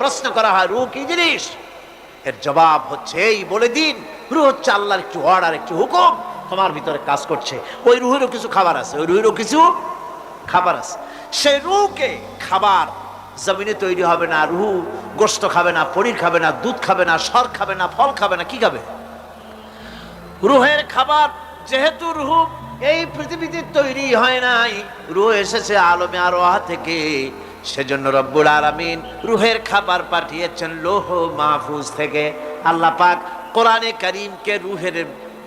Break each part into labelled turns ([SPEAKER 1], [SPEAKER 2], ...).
[SPEAKER 1] প্রশ্ন করা হয় রু কি জিনিস? এর জবাব হচ্ছে এই, বলে দিন রু হচ্ছে আল্লাহর একটু অর্ডার একটু হুকুম, তোমার ভিতরে কাজ করছে। ওই রুহেরও কিছু খাবার আছে, ওই রুহেরও কিছু খাবার আছে। সেই রুকে খাবার জমিনে তৈরি হবে না, রুহু গোস্ত খাবে না, পনির খাবে না, দুধ খাবে না, সর খাবে না, ফল খাবে না, কি খাবে? রুহের খাবার, যেহেতু রুহ এই পৃথিবীতে তৈরি হয় নাই, রুহ এসেছে আলমে আরোহা থেকে। সেজন্য রব্বুল আলামিন রুহের খাবার পাঠিয়েছেন লোহ মাহফুজ থেকে। আল্লাহ পাক কোরআনে করিমকে রুহের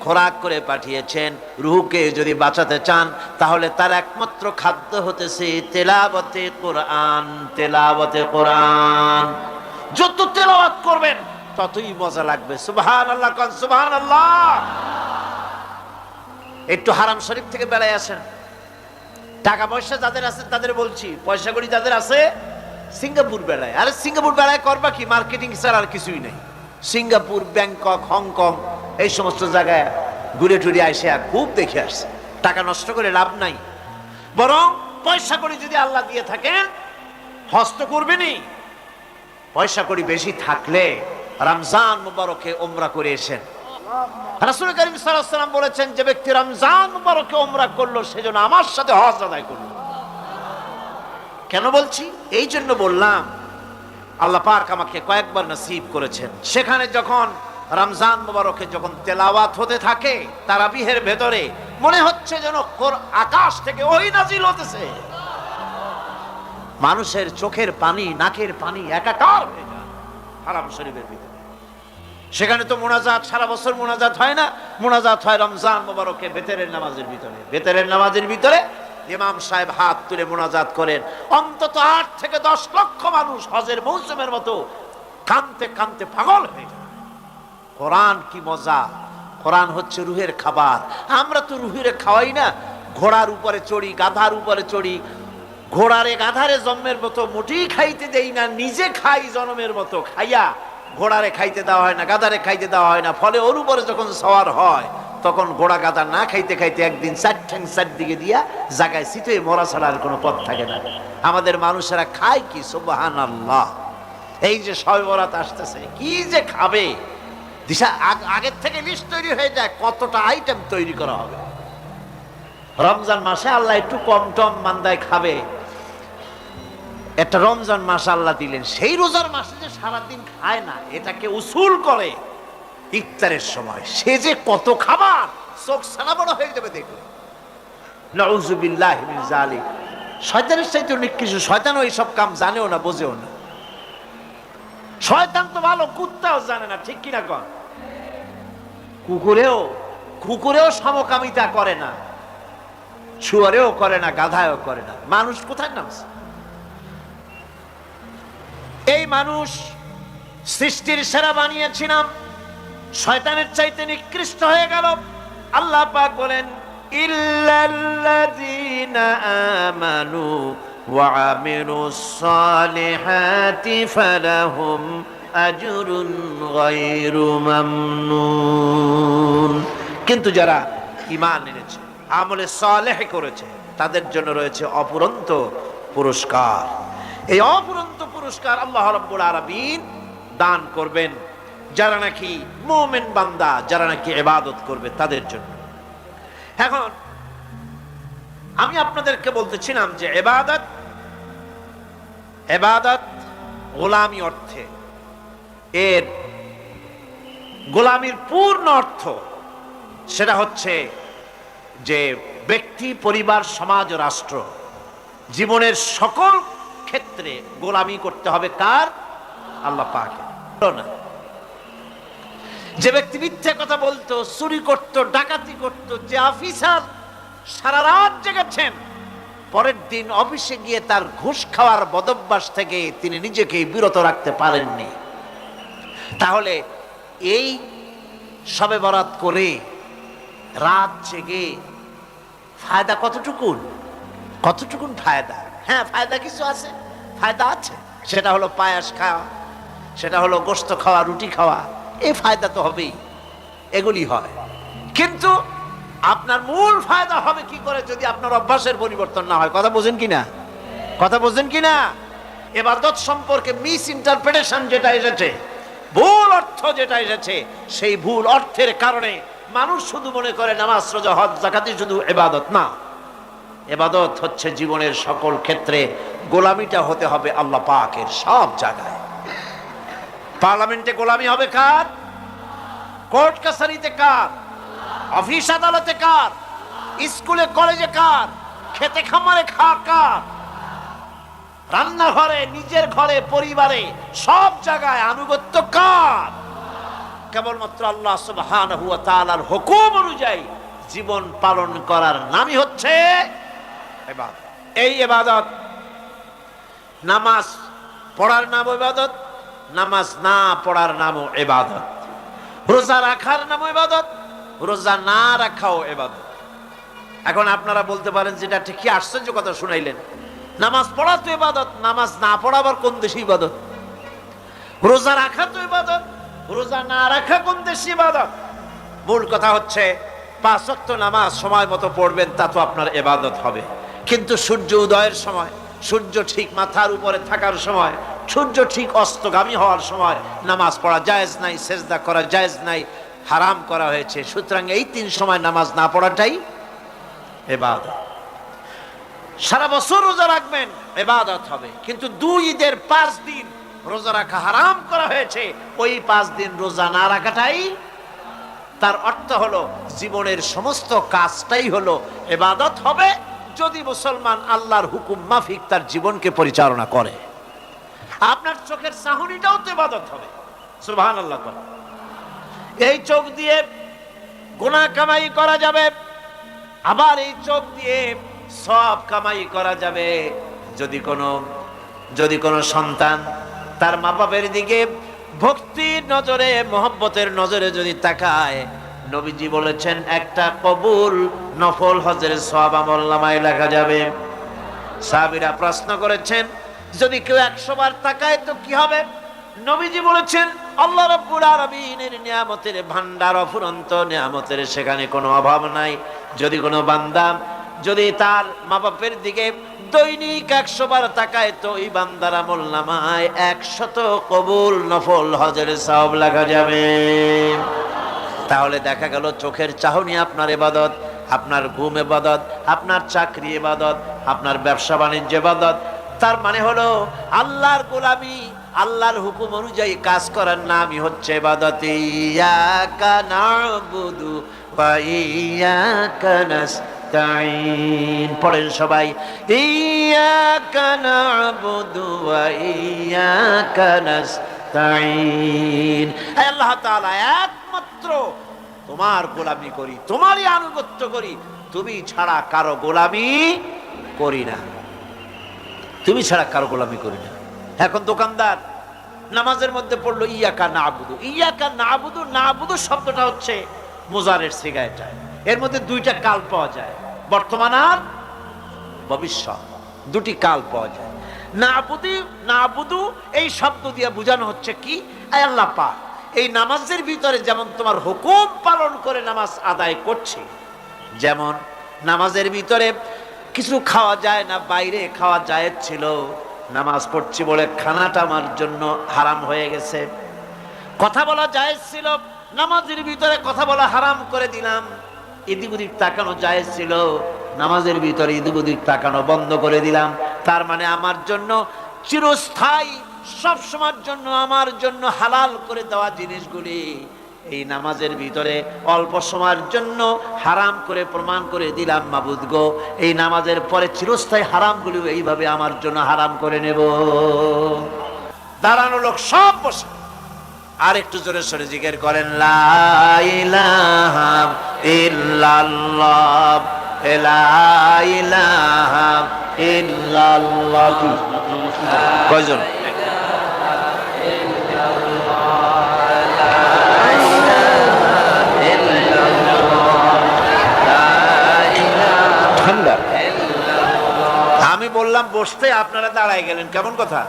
[SPEAKER 1] খোরাক করে পাঠিয়েছেন। রুহকে যদি বাঁচাতে চান, তাহলে তার একমাত্র খাদ্য হতেছে তেলাবতে কোরআন তেলাবতে কোরআন। যত তেলাওয়াত করবেন, ততই মজা লাগবে। সুবহান আল্লাহ সুবহান আল্লাহ একটু হারাম শরীফ থেকে বেড়ায় আসেন। টাকা পয়সা যাদের আছে তাদের বলছি পয়সা করি যাদের আছে, সিঙ্গাপুর বেড়ায়। আরে সিঙ্গাপুর বেড়ায় করবা কি? মার্কেটিং ছাড়া আর কিছুই নেই। সিঙ্গাপুর, ব্যাংকক, হংকং, এই সমস্ত জায়গায় ঘুরে টুরে আসে আর খুব দেখে আসছে। টাকা নষ্ট করে লাভ নাই। বরং পয়সা করি যদি আল্লাহ দিয়ে থাকেন, হস্ত করবেনই। পয়সা করি বেশি থাকলে রমজান মুবারকে ওমরা করে এসেন। রাসূল করিম সাল্লাম বলেছেন, যে ব্যক্তি রমজান মুবারকে ওমরা করল, সেজন্য আমার সাথে হজ আদায় করল। কেন বলছি? এই জন্য বললাম, আল্লাহ পাক আমাকে কয়েকবার নসিব করেছেন। সেখানে যখন রমজান মুবারকে যখন তেলাওয়াত হতে থাকে, তারাবিহের ভেতরে, মনে হচ্ছে যেন আকাশ থেকে ওই নাজিল হতেছে। মানুষের চোখের পানি, নাকের পানি একাকার হয়ে যায়, হারাম শরীফের ভিতরে। সেখানে তো মোনাজাত, সারা বছর মোনাজাত হয় না। মোনাজাত হয় রমজান মোবারকে বেতেরের নামাজের ভিতরে। বেতেরের নামাজের ভিতরে ইমাম সাহেব হাত তুলে মোনাজাত করেন। অন্তত আট থেকে দশ লক্ষ মানুষ হজের মৌসুমের মতো কানতে কানতে পাগল হয়ে যায়। কোরআন কি মজা? কোরআন হচ্ছে রুহের খাবার। আমরা তো রুহের খাওয়াই না। ঘোড়ার উপরে চড়ি, গাধার উপরে চড়ি। ঘোড়ারে, গাধারে জন্মের মতো মোটেই খাইতে দেই না। নিজে খাই জন্মের মতো, খাইয়া ঘোড়ারে খাইতে দেওয়া হয় না গাদারে খাইতে দেওয়া হয় না। ফলে ওর উপরে যখন সওয়ার হয়, তখন ঘোড়া গাদা না খাইতে খাইতে একদিন চার ঠ্যাং চার দিকে দিয়া জায়গায় সিটে মরা ছাড়া আর কোনো পথ থাকে না। আমাদের মানুষেরা খায় কি? সুবাহান আল্লাহ এই যে শবে বরাত আসতেছে, কি যে খাবে? দিশা, আগ- আগের থেকে লিস্ট তৈরি হয়ে যায়, কতটা আইটেম তৈরি করা হবে। রমজান মাসে আল্লাহ একটু কম টম মান্দায় খাবে। একটা রমজান মাস আল্লাহ দিলেন, সেই রোজার মাসে যে সারাদিন খায় না, এটাকে উসুল করে ইফতারের সময়। সে যে কত খাবার, চোখ সারা বড় হয়ে যাবে দেখো নউজুবিল্লাহ মিন জালিক শয়তানের চাইতে অনেক কিছু শয়তান ওই সব কাম জানেও না, বোঝেও না। শয়তান তো ভালো, কুত্তাও জানে না, ঠিক কিনা কর কুকুরেও কুকুরেও সমকামিতা করে না। শুয়ারেও করে না, গাধায়ও করে না। মানুষ কোথায় নামছে? এই মানুষ সৃষ্টির সেরা বানিয়েছিলাম। শয়তানের চাইতে নিকৃষ্ট হয়ে গেল। আল্লাহ পাক বলেন, ইল্লাল্লাযীনা আমানু ওয়া আমিলুস সালিহাতি ফালাহুম আজরুন গায়রু মামনুন। কিন্তু যারা ঈমান এনেছে, আমলে সালেহ করেছে, তাদের জন্য রয়েছে অপুরন্ত পুরস্কার। এই অপুরন্ত পুরস্কার আল্লাহ রাব্বুল আলামিন দান করবেন। যারা নাকি মোমেন বান্দা, যারা নাকি ইবাদত করবে তাদের জন্য। এখন, আমি আপনাদেরকে বলতেছিলাম যে এবাদত এবাদত গোলামি অর্থে। এর গোলামির পূর্ণ অর্থ সেটা হচ্ছে যে ব্যক্তি, পরিবার, সমাজ রাষ্ট্র জীবনের সকল ক্ষেত্রে গোলামি করতে হবে কার? আল্লাহ পাকে না। যে ব্যক্তি মিথ্যে কথা বলতো, চুরি করত, ডাকাতি করত, যে অফিসার সারা রাত জেগেছেন, পরের দিন অফিসে গিয়ে তার ঘুষ খাওয়ার বদভ্যাস থেকে তিনি নিজেকে বিরত রাখতে পারেননি। তাহলে এই সবে বরাত করে রাত জেগে ফায়দা কতটুকুন? কতটুকুন ফায়দা? হ্যাঁ ফায়দা কিছু আছে। ফায়দা আছে? সেটা হলো পায়াস খাওয়া, সেটা হলো গোস্ত খাওয়া, রুটি খাওয়া এই ফায়দা তো হবেই, এগুলি হয়। কিন্তু আপনার মূল ফায়দা হবে কি করে যদি আপনার অভ্যাসের পরিবর্তন না হয়? কথা বোঝেন কি না কথা বোঝেন কি না এবাদত সম্পর্কে মিস ইন্টারপ্রিটেশন যেটা এসেছে, ভুল অর্থ যেটা এসেছে, সেই ভুল অর্থের কারণে মানুষ শুধু মনে করে নামাজ, রোজা, হজ জাকাতি শুধু এবাদত না। এবাদত হচ্ছে জীবনের সকল ক্ষেত্রে গোলামিটা হতে হবে আল্লাহ পাকের সব জায়গায়। পার্লামেন্টে গোলামি হবে কার? কোর্ট কাছারিতে কার? অফিস আদালতে কার? স্কুলে কলেজে কার? খেতে খামারে খা কার? রান্নাঘরে, নিজের ঘরে, পরিবারে, সব জায়গায় আনুগত্য কার? কেবলমাত্র আল্লাহ সুবহানাহু ওয়া তাআলার হুকুম অনুযায়ী জীবন পালন করার নামই হচ্ছে এই ইবাদত নামাজ পড়ার নাম ইবাদত নামাজ না পড়ার নামও ইবাদত রোজা রাখার নামও ইবাদত রোজা না রাখাও ইবাদত এখন আপনারা বলতে পারেন যেটা ঠিক কি আশ্চর্য কথা শুনাইলেন। নামাজ পড়া তো ইবাদত নামাজ না পড়া আবার কোন দেশে ইবাদত? রোজা রাখা তো ইবাদত রোজা না রাখা কোন দেশে ইবাদত? মূল কথা হচ্ছে, পাঁচ নামাজ সময় মতো পড়বেন, তা তো আপনার এবাদত হবে। কিন্তু সূর্য উদয়ের সময়, সূর্য ঠিক মাথার উপরে থাকার সময়, সূর্য ঠিক অস্তগামী হওয়ার সময় নামাজ পড়া জায়েজ নাই, সেজদা করা জায়েজ নাই, হারাম করা হয়েছে। সুতরাং এই তিন সময় নামাজ না পড়াটাই এবাদত। সারা বছর রোজা রাখবেন, এবাদত হবে। কিন্তু দুই ঈদের পাঁচ দিন রোজা রাখা হারাম করা হয়েছে। ওই পাঁচ দিন রোজা না রাখাটাই তার অর্থ হলো, জীবনের সমস্ত কাজটাই হলো এবাদত হবে যদি মুসলমান আল্লাহর হুকুম মাফিক তার জীবনকে পরিচালনা করে, আপনার চোখের চাহনিটাও তো এবাদত হবে। সুবহান আল্লাহ এই চোখ দিয়ে গুনাহ কামাই করা যাবে, আবার এই চোখ দিয়ে সব কামাই করা যাবে। যদি কোনো যদি কোনো সন্তান তার মা বাপের দিকে ভক্তির নজরে, মোহব্বতের নজরে যদি তাকায় নবীজি বলেছেন, একটা কবুল নফল হজের সব আমল নামায় লেখা যাবে। সাহাবীরা প্রশ্ন করেছেন, যদি কেউ একশো বার তাকায় তো কি হবে? নবীজি বলেছেন, আল্লাহ রব্বুল আলামিনের নিয়ামতের ভান্ডার অফুরন্ত, নিয়ামতের সেখানে কোনো অভাব নাই। যদি কোনো বান্দা যদি তার মা বাপের দিকে দৈনিক একশো বার তাকায় তো এই বান্দার আমল একশত কবুল নফল হজের সব লেখা যাবে। তাহলে দেখা গেল চোখের চাহনি আপনার এবাদত আপনার ঘুম এবাদত আপনার চাকরি এবাদত আপনার ব্যবসা বাণিজ্য এবাদত তার মানে হলো, আল্লাহর গোলামি, আল্লাহর হুকুম অনুযায়ী কাজ করার নামই হচ্ছে এবাদত পড়েন সবাই, ইয়াকা নাবুদু ওয়া আল্লাহ তাআলা, একমাত্র তোমার গোলামি করি, তোমারই আনুগত্য করি, তুমি ছাড়া কারও গোলামি করি না। তুমি ছাড়া কারও গোলামি করি না। এখন দোকানদার, নামাজের মধ্যে পড়ল, ইয়াকা না আবুদু ইয়াকা না আবুদু না আবুদু শব্দটা হচ্ছে মোজারের সিগারেটা এর মধ্যে দুইটা কাল পাওয়া যায়, বর্তমান আর ভবিষ্যৎ। দুটি কাল পাওয়া যায়। না আবুদি না আবুদু এই শব্দ দিয়ে বোঝানো হচ্ছে কি? আল্লাহ পাক। এই নামাজের ভিতরে যেমন তোমার হুকুম পালন করে নামাজ আদায় করছি, যেমন নামাজের ভিতরে কিছু খাওয়া যায় না, বাইরে খাওয়া যায় ছিল, নামাজ পড়ছি বলে খানাটা আমার জন্য হারাম হয়ে গেছে। কথা বলা যায় ছিল, নামাজের ভিতরে কথা বলা হারাম করে দিলাম এদিক ওদিক তাকানো যায় ছিল, নামাজের ভিতরে এদিক ওদিক তাকানো বন্ধ করে দিলাম, তার মানে আমার জন্য চিরস্থায়ী সব সময়ের জন্য, আমার জন্য হালাল করে দেওয়া জিনিসগুলি এই নামাজের ভিতরে অল্প সময়ের জন্য হারাম করে প্রমাণ করে দিলাম, মাবুদ গো। এই নামাজের পরে চিরস্থায়ী হারামগুলিও এইভাবে আমার জন্য হারাম করে নেব। দাঁড়ানো লোক সব বসে। আর একটু জোরে সরে জিজ্ঞের করেন? কয়জন? আমি বললাম বসতে আপনারা দাঁড়ায় গেলেন, কেমন কথা?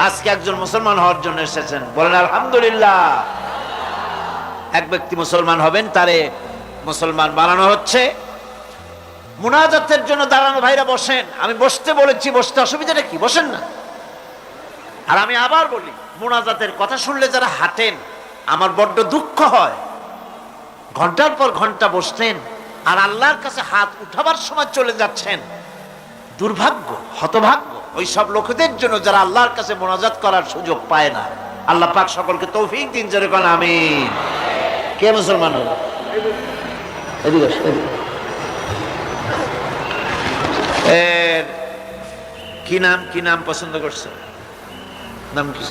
[SPEAKER 1] আজকে একজন মুসলমান হওয়ার জন্য এসেছেন। বলেন, আলহামদুলিল্লাহ। এক ব্যক্তি মুসলমান হবেন, তারে মুসলমান বানানো হচ্ছে। মুনাজাতের জন্য দাঁড়ানো ভাইরা বসেন। আমি বসতে বলেছি, বসতে অসুবিধাটা কি? বসেন না। আর আমি আবার বলি, মোনাজাতের কথা শুনলে যারা হাঁটেন, আমার বড্ড দুঃখ হয়। ঘণ্টার পর ঘণ্টা বসতেন আর আল্লাহর কাছে হাত উঠাবার সময় চলে যাচ্ছেন। দুর্ভাগ্য, হতভাগ্য ওই সব লোকেদের জন্য যারা আল্লাহর কাছে মোনাজাত করার সুযোগ পায় না। আল্লাহ পাক সকলকে তৌফিক দিন, জোরে কোন আমি কে মুসলমান কি নাম কি নাম পছন্দ করছে? নাম কি?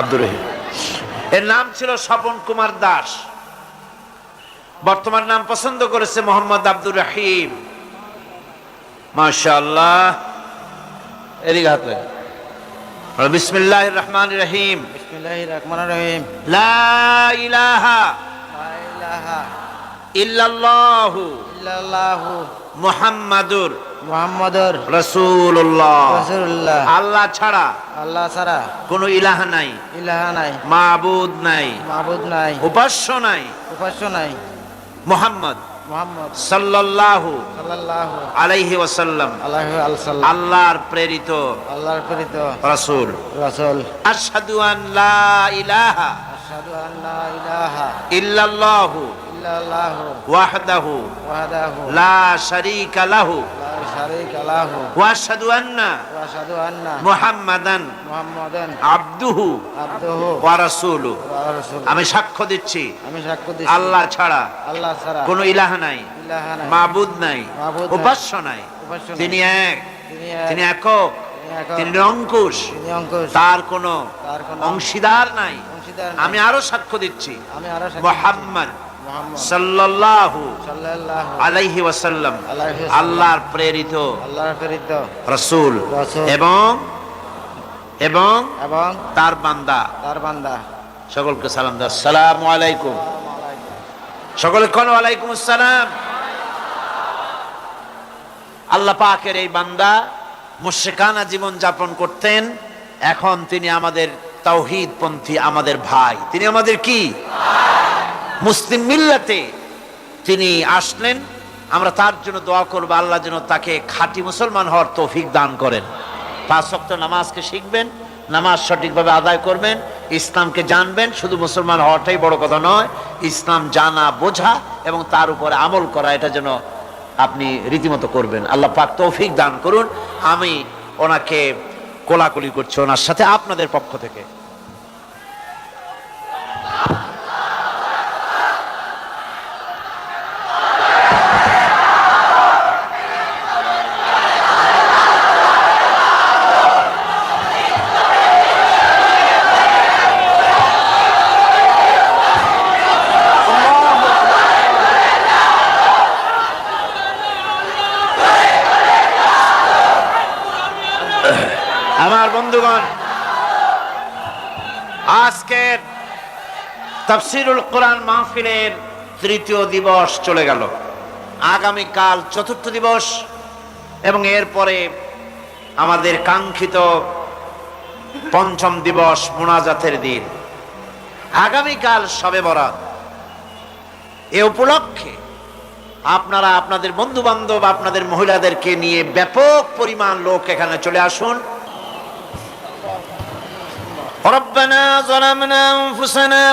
[SPEAKER 1] আব্দুর রহিম। এর নাম ছিল স্বপন কুমার দাস। বর্তমান নাম পছন্দ করেছে মোহাম্মদ আব্দুর রহিম। মাশাআল্লাহ। এদিকে হাত বিসমিল্লাহ রহমান রহিম।
[SPEAKER 2] বিসমিল্লাহির রহমানির রহিম।
[SPEAKER 1] লা ইলাহা
[SPEAKER 2] লা ইলাহা
[SPEAKER 1] ইল্লাল্লাহু
[SPEAKER 2] ইল্লাল্লাহু
[SPEAKER 1] মুহাম্মাদুর
[SPEAKER 2] মুহাম্মাদুর
[SPEAKER 1] রাসূলুল্লাহ।
[SPEAKER 2] রাসূলুল্লাহ।
[SPEAKER 1] আল্লাহ ছাড়া
[SPEAKER 2] আল্লাহ ছাড়া
[SPEAKER 1] কোনো ইলাহ নাই।
[SPEAKER 2] ইলাহা নাই।
[SPEAKER 1] মাবুদ নাই।
[SPEAKER 2] মাবুদ নাই।
[SPEAKER 1] উপাস্য নাই।
[SPEAKER 2] উপাস্য নাই।
[SPEAKER 1] মুহাম্মদ
[SPEAKER 2] মুহাম্মদ।
[SPEAKER 1] সাল্লাল্লাহু আলাইহি ওয়াসাল্লাম। আল্লাহর প্রেরিত
[SPEAKER 2] আল্লাহর প্রেরিত
[SPEAKER 1] রাসূল।
[SPEAKER 2] রাসূল।
[SPEAKER 1] আশহাদু আন লা ইলাহা
[SPEAKER 2] আশহাদু আন লা ইলাহা
[SPEAKER 1] ইল্লাল্লাহু
[SPEAKER 2] ইল্লাল্লাহু
[SPEAKER 1] ওয়াহদাহু
[SPEAKER 2] ওয়াহদাহু
[SPEAKER 1] লা শারীকা লাহু
[SPEAKER 2] লা শারীকা লাহু
[SPEAKER 1] ওয়া আশহাদু আন্না
[SPEAKER 2] ওয়া আন্না।
[SPEAKER 1] মুহাম্মাদান
[SPEAKER 2] মুহাম্মাদান।
[SPEAKER 1] আবদুহু
[SPEAKER 2] আবদুহু।
[SPEAKER 1] ওয়া রাসূলুহু আমি সাক্ষ্য দিচ্ছি।
[SPEAKER 2] আমি সাক্ষ্য দিচ্ছি।
[SPEAKER 1] আল্লাহ ছাড়া
[SPEAKER 2] আল্লাহ ছাড়া
[SPEAKER 1] কোনো ইলাহ নাই
[SPEAKER 2] ইলাহা নাই।
[SPEAKER 1] মাবুদ নাই উপাস্য নাই। তিনি এক
[SPEAKER 2] তিনি
[SPEAKER 1] একক
[SPEAKER 2] তিনি
[SPEAKER 1] নিরঙ্কুশ।
[SPEAKER 2] অঙ্কুশ
[SPEAKER 1] তার কোনো অংশীদার নাই। আমি আরও সাক্ষ্য দিচ্ছি। মুহাম্মদ সাল্লাল্লাহু আলাইহি ওয়াসাল্লাম আল্লাহর প্রেরিত
[SPEAKER 2] আল্লাহর প্রেরিত
[SPEAKER 1] রাসূল। এবং এবং
[SPEAKER 2] এবং
[SPEAKER 1] তার বান্দা
[SPEAKER 2] তার বান্দা
[SPEAKER 1] সকলকে সালাম দাও। আসসালামু আলাইকুম। সকলে কোন ওয়ালাইকুম আসসালাম। আল্লাহ পাকের এই বান্দা মুশরিকানা জীবন যাপন করতেন। এখন তিনি আমাদের তাওহীদ পন্থী আমাদের ভাই। তিনি আমাদের কি? মুসলিম মিল্লাতে তিনি আসলেন, আমরা তার জন্য দোয়া করব, আল্লাহ যেন তাকে খাঁটি মুসলমান হওয়ার তৌফিক দান করেন। পাঁচ ওয়াক্ত নামাজকে শিখবেন, নামাজ সঠিকভাবে আদায় করবেন, ইসলামকে জানবেন, শুধু মুসলমান হওয়াটাই বড় কথা নয়, ইসলাম জানা, বোঝা এবং তার উপরে আমল করা, এটা যেন আপনি রীতিমতো করবেন। আল্লাহ পাক তৌফিক দান করুন। আমি ওনাকে কোলাকুলি করছি ওনার সাথে, আপনাদের পক্ষ থেকে। আমার বন্ধুগণ, আজকের তাফসিরুল কোরআন মাহফিলের তৃতীয় দিবস চলে গেল। আগামীকাল চতুর্থ দিবস এবং এরপরে আমাদের কাঙ্ক্ষিত পঞ্চম দিবস মোনাজাতের দিন। আগামীকাল সবে বরাত। এ উপলক্ষে আপনারা, আপনাদের বন্ধু বান্ধব আপনাদের মহিলাদেরকে নিয়ে ব্যাপক পরিমাণ লোক এখানে চলে আসুন। ربنا ظلمنا أنفسنا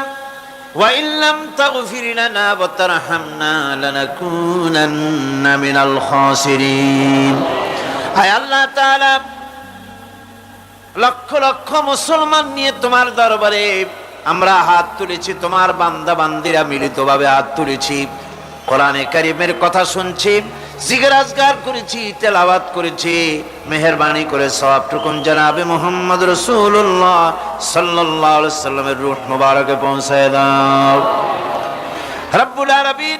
[SPEAKER 1] وإن لم تغفر لنا وترحمنا لنكونن من الخاسرين হায় আল্লাহ তাআলা লক্ষ লক্ষ মুসলমান নিয়ে তোমার দরবারে আমরা হাত তুলেছি তোমার বান্দা বান্দিরা মিলিতভাবে হাত তুলেছি কোরআনে কারিমের কথা শুনছি জিগর আজগার করেছি, তেলাওয়াত করেছি, মেহরবানি করে সব টুকুন জানাবে মোহাম্মদ রসুল্লাহ আলাইহি সাল্লামের রূহ মুবারকে পৌঁছায় দাও। রব্বুল আলামিন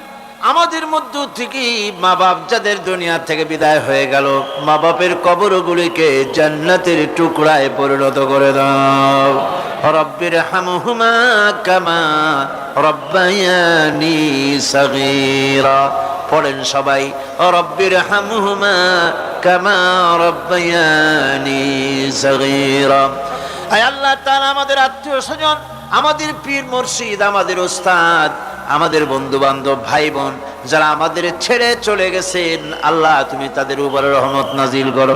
[SPEAKER 1] আমাদের মধ্য থেকে মা বাপ যাদের দুনিয়া থেকে বিদায় হয়ে গেল মা বাপের কবরগুলিকে জান্নাতের টুকরায় পরিণত করে দাও। রব্বির হামহুমা কামা রব্বায়ানি সগীরা। পড়েন সবাই রব্বির হামহুমা কামা রব্বায়ানি সগীরা। আয় আল্লাহ তাআলা, আমাদের আত্মীয় স্বজন, আমাদের পীর মুর্শিদ, আমাদের ওস্তাদ আমাদের বন্ধু বান্ধব ভাই বোন যারা আমাদের ছেড়ে চলে গেছেন, আল্লাহ তুমি তাদের উপরে রহমত নাজিল করো।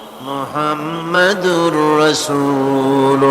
[SPEAKER 1] মোহাম্মদুর রসুল